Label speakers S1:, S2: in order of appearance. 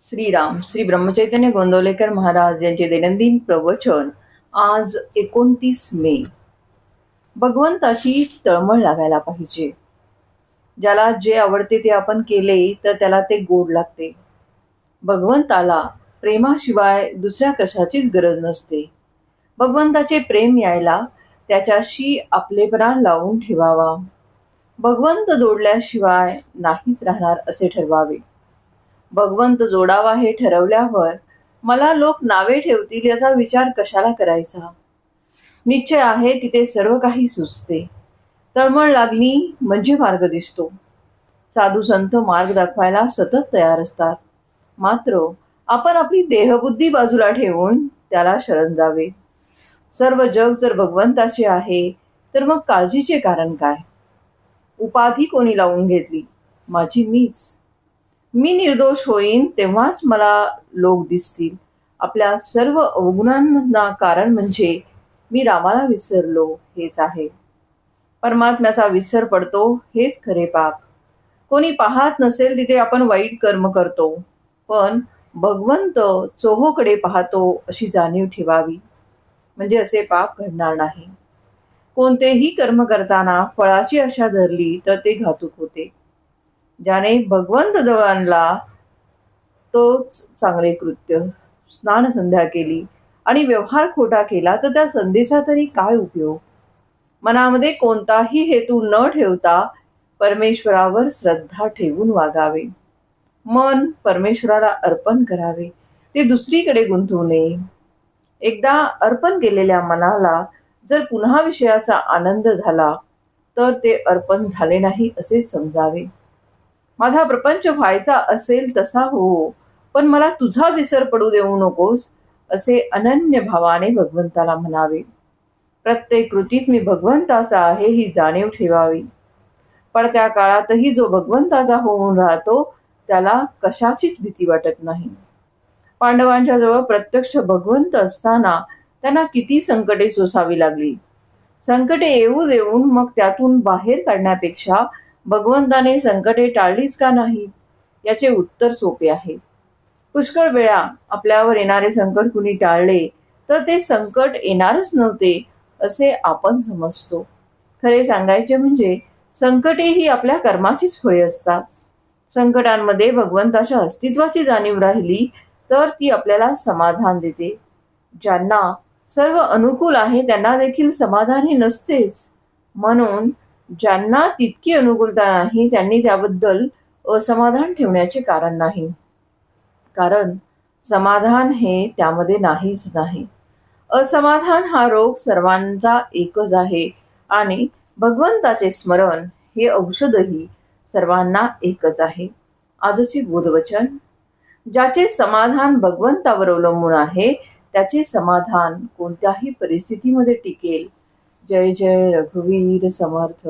S1: श्रीराम श्री ब्रह्मचैतन्य गोंदवलेकर महाराज यांचे दैनंदिन प्रवचन आज एकोणतीस मे. भगवंताची तळमळ लागायला पाहिजे. ज्याला जे आवडते ते आपण केले तर त्याला ते गोड लागते. भगवंताला प्रेमाशिवाय दुसऱ्या कशाचीच गरज नसते. भगवंताचे प्रेम यायला त्याच्याशी आपलेपणा लावून ठेवावा. भगवंत जोडल्याशिवाय नाहीच राहणार असे ठरवावे. भगवंत जोडावा हे ठरवल्यावर मला लोक नावे ठेवतील याचा विचार कशाला करायचा? निश्चय आहे तिथे सर्व काही सुचते. तळमळ लागली म्हणजे मार्ग दिसतो. साधू संत मार्ग दाखवायला सतत तयार असतात. मात्र आपण आपली देहबुद्धी बाजूला ठेवून त्याला शरण जावे. सर्व जग जर भगवंताचे आहे तर मग काळजीचे कारण काय? उपाधी कोणी लावून घेतली? माझी मीच. मी निर्दोष होईन तेव्हाच मला लोक दिसतील. आपल्या सर्व अवगुणांना कारण म्हणजे मी रामाला विसरलो हेच आहे. परमात्म्याचा विसर पडतो हेच खरे पाप. कोणी पाहत नसेल तिथे आपण वाईट कर्म करतो पण भगवंत चोहोकडे पाहतो अशी जाणीव ठेवावी. म्हणजे असे पाप घडणार नाही. कोणतेही कर्म करताना फळाची आशा धरली तर ते घातक होते. ज्याने भगवंत जवळ आणला तोच चांगले कृत्य स्नान संध्या केली आणि व्यवहार खोटा केला तर त्या संधीचा तरी काय उपयोग? मनामध्ये कोणताही हेतू न ठेवता परमेश्वरावर श्रद्धा ठेवून वागावे. मन परमेश्वराला अर्पण करावे. ते दुसरीकडे गुंतवू नये. एकदा अर्पण केलेल्या मनाला जर पुन्हा विषयाचा आनंद झाला तर ते अर्पण झाले नाही असे समजावे. माझा प्रपंच व्हायचा असेल तसा हो पण मला तुझा विसर पडू देऊ नकोस असे अनन्य भावाने भगवंताला म्हणावे. प्रत्येक कृतीत मी भगवंताचा आहे ही जाणीव ठेवावी. पडत्या काळातही जो भगवंताचा होऊन राहतो त्याला कशाचीच भीती वाटत नाही. पांडवांच्या जवळ प्रत्यक्ष भगवंत असताना त्यांना किती संकटे सोसावी लागली. संकटे येऊ देऊन मग त्यातून बाहेर काढण्यापेक्षा भगवंताने संकटे टाळलीच का नाही? याचे उत्तर सोपे आहे. पुष्कळ वेळा आपल्यावर येणारे संकट कुणी टाळले तर ते संकट येणारच नव्हते असे आपण समजतो. खरे सांगायचे म्हणजे संकटे ही आपल्या कर्माचीच फळे असतात. संकटांमध्ये भगवंताच्या अस्तित्वाची जाणीव राहिली तर ती आपल्याला समाधान देते. ज्यांना सर्व अनुकूल आहे त्यांना देखील समाधान हे नसतेच. म्हणून ज्यांना तितकी अनुकूलता नाही त्यांनी त्याबद्दल असमाधान ठेवण्याचे कारण नाही. कारण समाधान हे त्यामध्ये नाहीच नाही. असमाधान हा रोग सर्वांचा एकच आहे आणि भगवंताचे स्मरण हे औषधही सर्वांना एकच आहे. आजचे बोधवचन. ज्याचे समाधान भगवंतावर अवलंबून आहे त्याचे समाधान कोणत्याही परिस्थितीमध्ये टिकेल जय जय रघुवीर समर्थ।